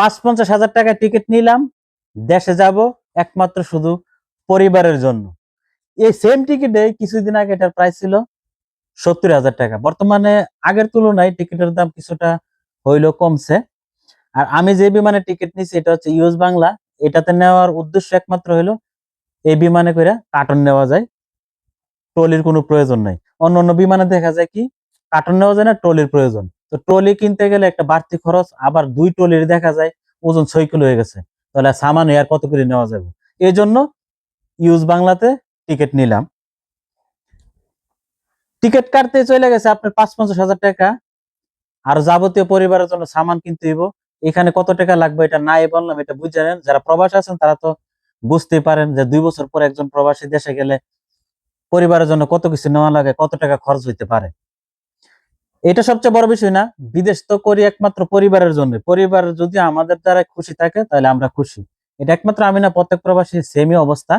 পাঁচ পঞ্চাশ হাজার টাকা টিকিট নিলাম। দেশে যাব একমাত্র শুধু পরিবারের জন্য। এই সেম টিকিটে কিছুদিন আগে এটার প্রাইস ছিল সত্তর হাজার টাকা। বর্তমানে আগের তুলনায় টিকিটের দাম কিছুটা হইল কমছে। আর আমি যে বিমানে টিকিট নিছি এটা হচ্ছে ইউএস বাংলা। এটাতে নেওয়ার উদ্দেশ্য একমাত্র হইল এই বিমানে করে কার্টন নেওয়া যায়, ট্রলির কোনো প্রয়োজন নাই। অন্য অন্য বিমানে দেখা যায় কি কার্টন নেওয়া যায় না, ট্রলির প্রয়োজন। তো ট্রলি কিনতে গেলে একটা বাড়তি খরচ, আবার দুই ট্রলির দেখা যায়, ওজন ছয় কিলো হয়ে গেছে। তাহলে সামান আর কত করে নেওয়া যাবে? এই জন্য ইউজ বাংলাতে টিকিট নিলাম। টিকিট কাটতে চলে গেছে আপনার পাঁচ পঞ্চাশ হাজার টাকা। আর যাবতীয় পরিবারের জন্য সামান কিনতে হইব। এখানে কত টাকা লাগবে এটা নাই বললাম, এটা বুঝে নেন। যারা প্রবাসী আছেন, তারা তো বুঝতে পারেন যে দুই বছর পর একজন প্রবাসী দেশে গেলে পরিবারের জন্য কত কিছু নেওয়া লাগে, কত টাকা খরচ হইতে পারে। এটা সবচেয়ে বড় বিষয় না, বিদেশ তো করি একমাত্র পরিবারের জন্য। পরিবার যদি আমাদের দ্বারা খুশি থাকে, তাহলে আমরা খুশি। এটা একমাত্র আমি না, প্রত্যেক প্রবাসী সেমই অবস্থা।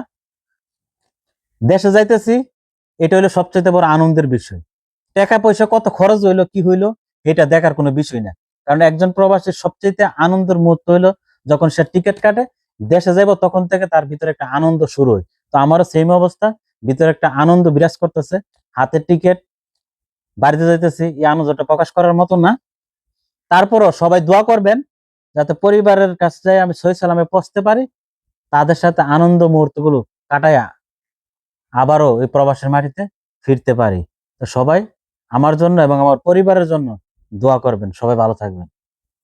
দেশে যাইতেছি, এটা হলো সবচেয়ে বড় আনন্দের বিষয়। টাকা পয়সা কত খরচ হইল, কি হইল, এটা দেখার কোনো বিষয় না। কারণ একজন প্রবাসীর সবচেয়ে আনন্দের মুহূর্ত হইল, যখন সে টিকিট কাটে, দেশে যাইব, তখন থেকে তার ভিতরে একটা আনন্দ শুরু হয়। তো আমারও সেম অবস্থা, ভিতরে একটা আনন্দ বিরাজ করতেছে। হাতের টিকিট বাড়িতে যাইতেছি, এই আনন্দটা প্রকাশ করার মতো না। তারপরও সবাই দোয়া করবেন, যাতে পরিবারের কাছে যাই আমি সহি সালামে পৌঁছতে পারি, তাদের সাথে আনন্দ মুহূর্তগুলো কাটাইয়া আবারও এই প্রবাসের মাটিতে ফিরতে পারি। তো সবাই আমার জন্য এবং আমার পরিবারের জন্য দোয়া করবেন। সবাই ভালো থাকবেন।